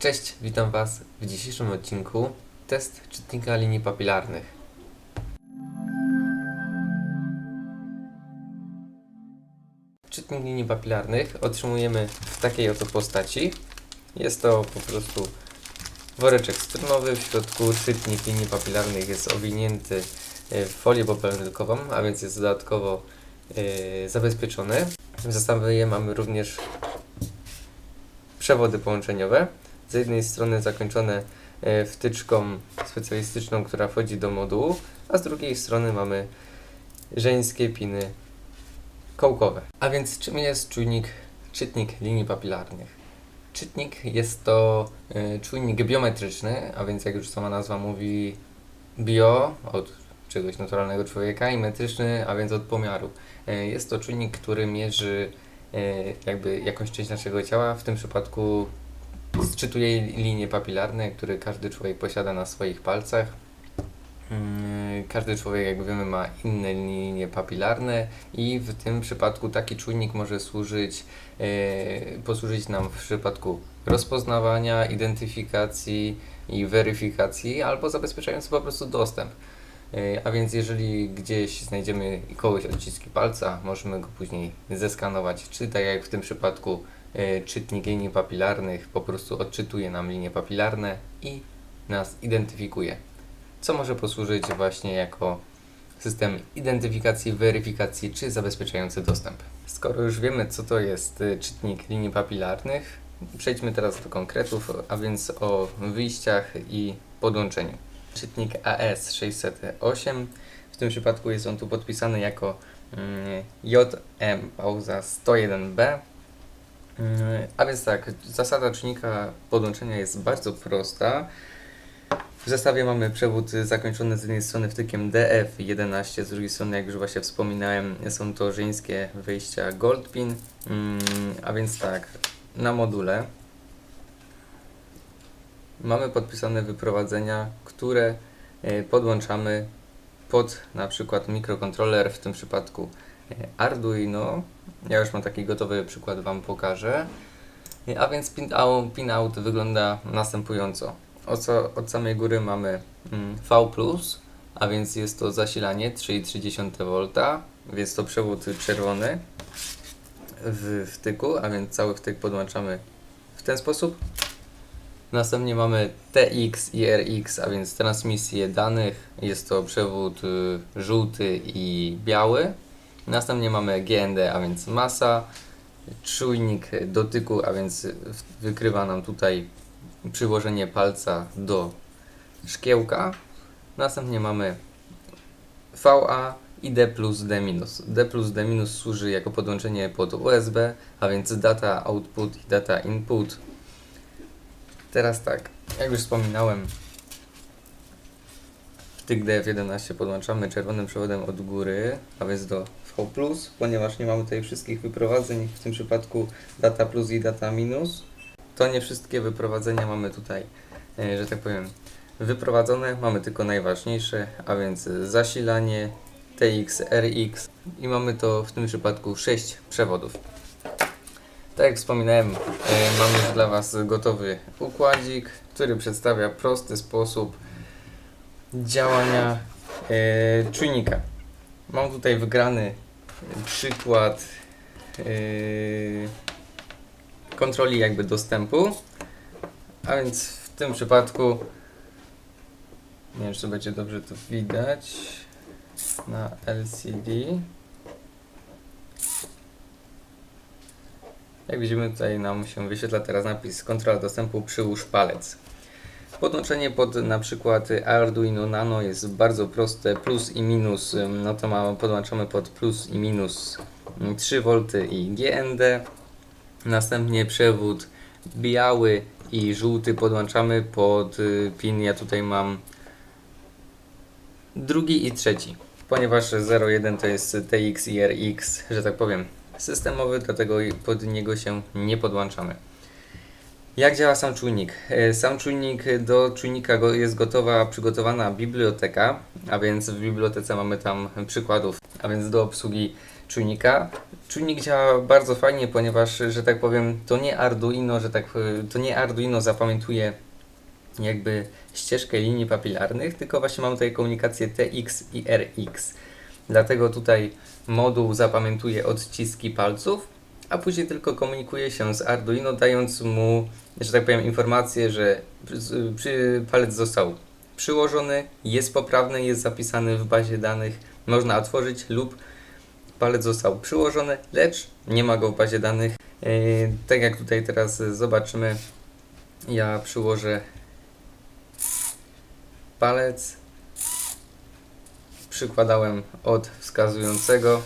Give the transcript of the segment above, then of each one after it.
Cześć, witam Was w dzisiejszym odcinku test czytnika linii papilarnych. Czytnik linii papilarnych otrzymujemy w takiej oto postaci. Jest to po prostu woreczek strunowy, w środku czytnik linii papilarnych jest owinięty e, w folię popelnikową, a więc jest dodatkowo e, zabezpieczony. W zestawie mamy również przewody połączeniowe. Z jednej strony zakończone e, wtyczką specjalistyczną, która wchodzi do modułu, a z drugiej strony mamy żeńskie piny kołkowe. A więc czym jest czujnik, czytnik linii papilarnych? Czytnik jest to e, czujnik biometryczny, a więc jak już sama nazwa mówi, bio od czegoś naturalnego człowieka i metryczny, a więc od pomiaru. E, Jest to czujnik, który mierzy jakby jakąś część naszego ciała, w tym przypadku Sczytuje linie papilarne, które każdy człowiek posiada na swoich palcach. Mm, Każdy człowiek, jak wiemy, ma inne linie papilarne i w tym przypadku taki czujnik może służyć, e, posłużyć nam w przypadku rozpoznawania, identyfikacji i weryfikacji, albo zabezpieczający po prostu dostęp. E, A więc jeżeli gdzieś znajdziemy kogoś odciski palca, możemy go później zeskanować, czy tak jak w tym przypadku czytnik linii papilarnych po prostu odczytuje nam linie papilarne i nas identyfikuje. Co może posłużyć właśnie jako system identyfikacji, weryfikacji czy zabezpieczający dostęp. Skoro już wiemy, co to jest e, czytnik linii papilarnych, przejdźmy teraz do konkretów, a więc o wyjściach i podłączeniu. Czytnik AS608, w tym przypadku jest on tu podpisany jako mm, JM pauza 101B. Mm, A więc tak, zasada czynnika podłączenia jest bardzo prosta. W zestawie mamy przewód zakończony z jednej strony wtykiem DF11, z drugiej strony, jak już właśnie wspominałem, są to żeńskie wyjścia Goldpin. Mm, A więc tak, na module mamy podpisane wyprowadzenia, które e, podłączamy pod na przykład mikrokontroler, w tym przypadku Arduino. Ja już mam taki gotowy przykład Wam pokażę. A więc pin out, pin wygląda następująco. Od, od samej góry mamy mm, V+, a więc jest to zasilanie 3,3 V, więc to przewód czerwony w wtyku, a więc cały wtyk podłączamy w ten sposób. Następnie mamy TX i RX, a więc transmisję danych. Jest to przewód y, żółty i biały. Następnie mamy GND, a więc masa. Czujnik dotyku, a więc w- wykrywa nam tutaj przyłożenie palca do szkiełka. Następnie mamy VA i D plus D minus. D plus D minus służy jako podłączenie pod USB, a więc data output i data input. Teraz tak, jak już wspominałem, wtyk DF11 podłączamy czerwonym przewodem od góry, a więc do V+, ponieważ nie mamy tutaj wszystkich wyprowadzeń, w tym przypadku data plus i data minus. To nie wszystkie wyprowadzenia mamy tutaj, e, że tak powiem, wyprowadzone, mamy tylko najważniejsze, a więc zasilanie, TX, RX i mamy to w tym przypadku 6 przewodów. Tak jak wspominałem, e, mam już dla Was gotowy układzik, który przedstawia prosty sposób działania e, czujnika. Mam tutaj wygrany przykład e, kontroli jakby dostępu, a więc w tym przypadku nie wiem czy będzie dobrze to widać na LCD. Jak widzimy tutaj nam się wyświetla teraz napis kontrola dostępu przyłóż palec. Podłączenie pod na przykład Arduino Nano jest bardzo proste, plus i minus, no to mamy, podłączamy pod plus i minus ym, 3V i GND. Następnie przewód biały i żółty podłączamy pod y, pin, ja tutaj mam drugi i trzeci, ponieważ 01 to jest TX i RX, że tak powiem, systemowy, dlatego pod niego się nie podłączamy. Jak działa sam czujnik? E, Sam czujnik, do czujnika jest gotowa, przygotowana biblioteka, a więc w bibliotece mamy tam przykładów, a więc do obsługi czujnika. Czujnik działa bardzo fajnie, ponieważ, że tak powiem, to nie Arduino, że tak, e, to nie Arduino zapamiętuje jakby ścieżkę linii papilarnych, tylko właśnie mamy tutaj komunikację TX i RX. Dlatego tutaj moduł zapamiętuje odciski palców, a później tylko komunikuje się z Arduino, dając mu, że tak powiem, informację, że palec został przyłożony, jest poprawny, jest zapisany w bazie danych, można otworzyć lub palec został przyłożony, lecz nie ma go w bazie danych. Yy, tak jak tutaj teraz zobaczymy, ja przyłożę palec, przykładałem od wskazującego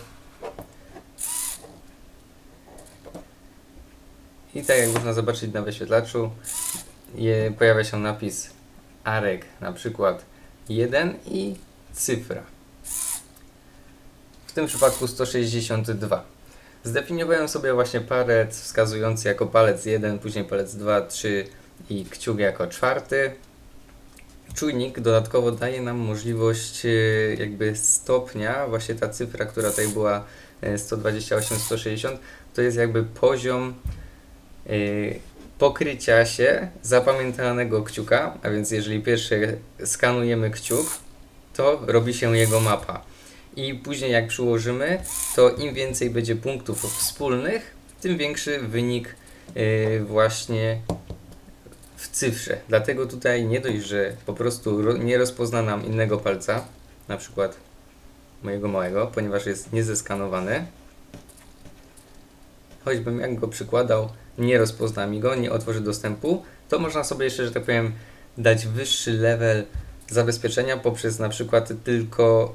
i tak jak można zobaczyć na wyświetlaczu, je, pojawia się napis AREG, na przykład 1 i cyfra. W tym przypadku 162. Zdefiniowałem sobie właśnie palec wskazujący jako palec 1, później palec 2, 3 i kciuk jako czwarty. Czujnik dodatkowo daje nam możliwość e, jakby stopnia, właśnie ta cyfra, która tutaj była e, 128, 160, to jest jakby poziom e, pokrycia się zapamiętanego kciuka, a więc jeżeli pierwszy skanujemy kciuk, to robi się jego mapa. I później jak przyłożymy, to im więcej będzie punktów wspólnych, tym większy wynik yy, właśnie w cyfrze. Dlatego tutaj nie dość, że po prostu ro, nie rozpozna nam innego palca, na przykład mojego małego, ponieważ jest niezeskanowany. Choćbym jak go przykładał, nie rozpozna mi go, nie otworzy dostępu, to można sobie jeszcze, że tak powiem, dać wyższy level zabezpieczenia poprzez na przykład tylko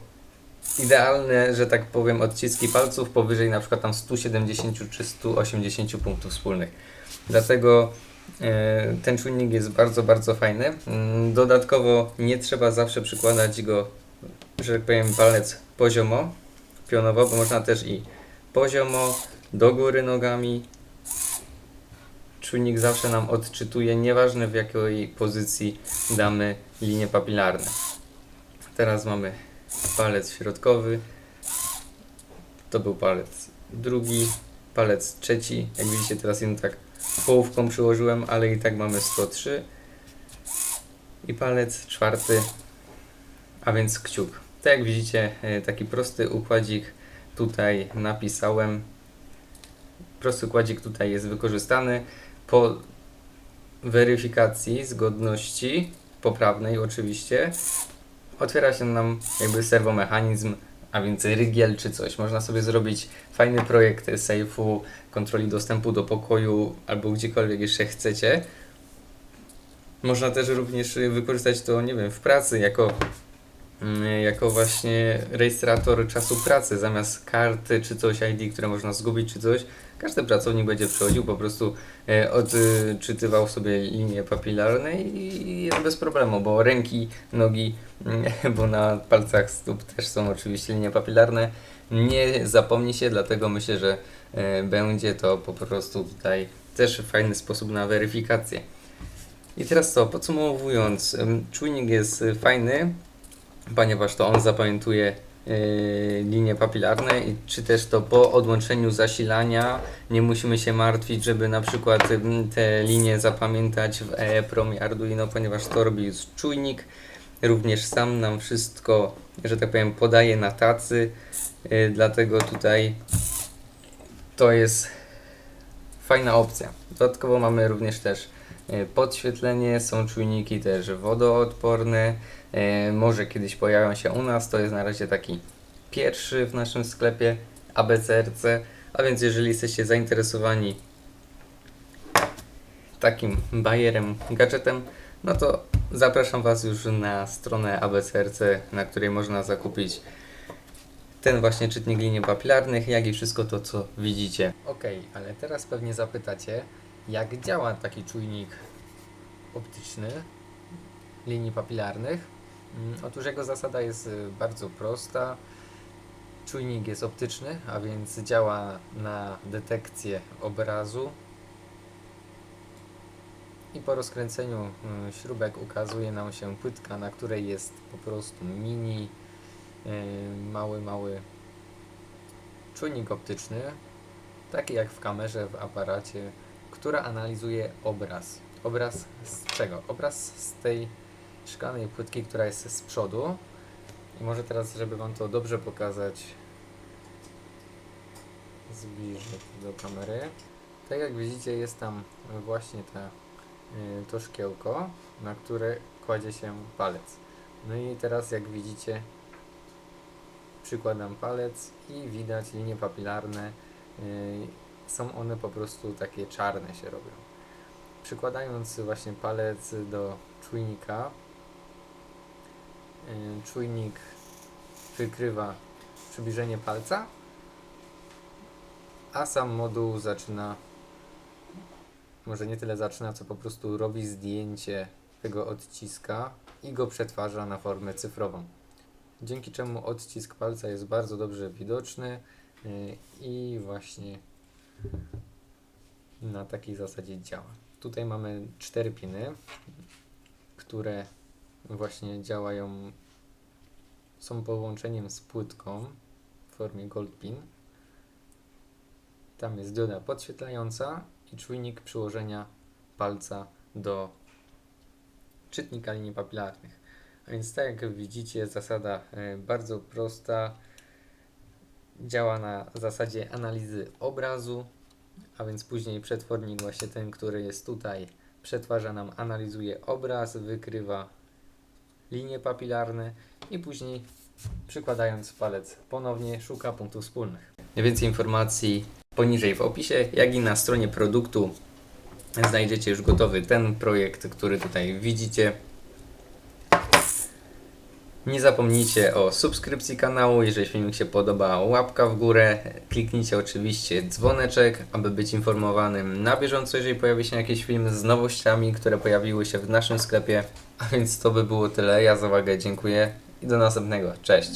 idealne, że tak powiem, odciski palców powyżej na przykład tam 170 czy 180 punktów wspólnych. Dlatego e, ten czujnik jest bardzo, bardzo fajny. Mm, Dodatkowo nie trzeba zawsze przykładać go, że tak powiem, palec poziomo, pionowo, bo można też i poziomo, do góry nogami. Czujnik zawsze nam odczytuje, nieważne w jakiej pozycji damy linie papilarne. Teraz mamy palec środkowy, to był palec drugi, palec trzeci, jak widzicie teraz ją tak połówką przyłożyłem, ale i tak mamy 103 i palec czwarty, a więc kciuk. Tak jak widzicie, e, taki prosty układzik tutaj napisałem. Prosty układzik tutaj jest wykorzystany po weryfikacji zgodności poprawnej oczywiście otwiera się nam jakby serwomechanizm, a więc rygiel czy coś. Można sobie zrobić fajny projekt safe'u, kontroli dostępu do pokoju albo gdziekolwiek jeszcze chcecie. Można też również wykorzystać to, nie wiem, w pracy jako, jako właśnie rejestrator czasu pracy zamiast karty czy coś ID, które można zgubić czy coś. Każdy pracownik będzie przychodził, po prostu e, odczytywał sobie linie papilarne i jest bez problemu, bo ręki, nogi, mm, bo na palcach stóp też są oczywiście linie papilarne. Nie zapomni się, dlatego myślę, że e, będzie to po prostu tutaj też fajny sposób na weryfikację. I teraz co, podsumowując, czujnik jest fajny, ponieważ to on zapamiętuje y, linie papilarne i czy też to po odłączeniu zasilania nie musimy się martwić, żeby na przykład te linie zapamiętać w EEPROM Arduino, ponieważ to robi już czujnik. Również sam nam wszystko, że tak powiem, podaje na tacy, y, dlatego tutaj to jest fajna opcja. Dodatkowo mamy również też e, podświetlenie, są czujniki też wodoodporne, e, może kiedyś pojawią się u nas, to jest na razie taki pierwszy w naszym sklepie ABCRC, a więc jeżeli jesteście zainteresowani takim bajerem, gadżetem, no to zapraszam Was już na stronę ABCRC, na której można zakupić ten właśnie czytnik linii papilarnych, jak i wszystko to, co widzicie. Ok, ale teraz pewnie zapytacie, jak działa taki czujnik optyczny linii papilarnych. Mm, Otóż jego zasada jest y, bardzo prosta. Czujnik jest optyczny, a więc działa na detekcję obrazu. I po rozkręceniu y, śrubek ukazuje nam się płytka, na której jest po prostu mini, y, mały, mały czujnik optyczny, taki jak w kamerze, w aparacie, która analizuje obraz. Obraz z czego? Obraz z tej szklanej płytki, która jest z przodu. I może teraz, żeby Wam to dobrze pokazać, zbliżę do kamery. Tak jak widzicie, jest tam właśnie ta, y, to szkiełko, na które kładzie się palec. No i teraz, jak widzicie, przykładam palec i widać linie papilarne. Są one po prostu takie czarne się robią. Przykładając właśnie palec do czujnika, y, czujnik wykrywa przybliżenie palca, a sam moduł zaczyna, może nie tyle zaczyna, co po prostu robi zdjęcie tego odciska i go przetwarza na formę cyfrową. Dzięki czemu odcisk palca jest bardzo dobrze widoczny y, i właśnie na takiej zasadzie działa. Tutaj mamy cztery piny, które właśnie działają, są połączeniem z płytką w formie gold pin. Tam jest dioda podświetlająca i czujnik przyłożenia palca do czytnika linii papilarnych. A więc tak jak widzicie, zasada e, bardzo prosta. Działa na zasadzie analizy obrazu, a więc później przetwornik właśnie ten, który jest tutaj, przetwarza nam, analizuje obraz, wykrywa linie papilarne i później przykładając palec ponownie szuka punktów wspólnych. Więcej informacji poniżej w opisie, jak i na stronie produktu znajdziecie już gotowy ten projekt, który tutaj widzicie. Nie zapomnijcie o subskrypcji kanału, jeżeli filmik się podoba, łapka w górę. Kliknijcie oczywiście dzwoneczek, aby być informowanym na bieżąco, jeżeli pojawi się jakiś film z nowościami, które pojawiły się w naszym sklepie. A więc to by było tyle. Ja za uwagę dziękuję i do następnego. Cześć!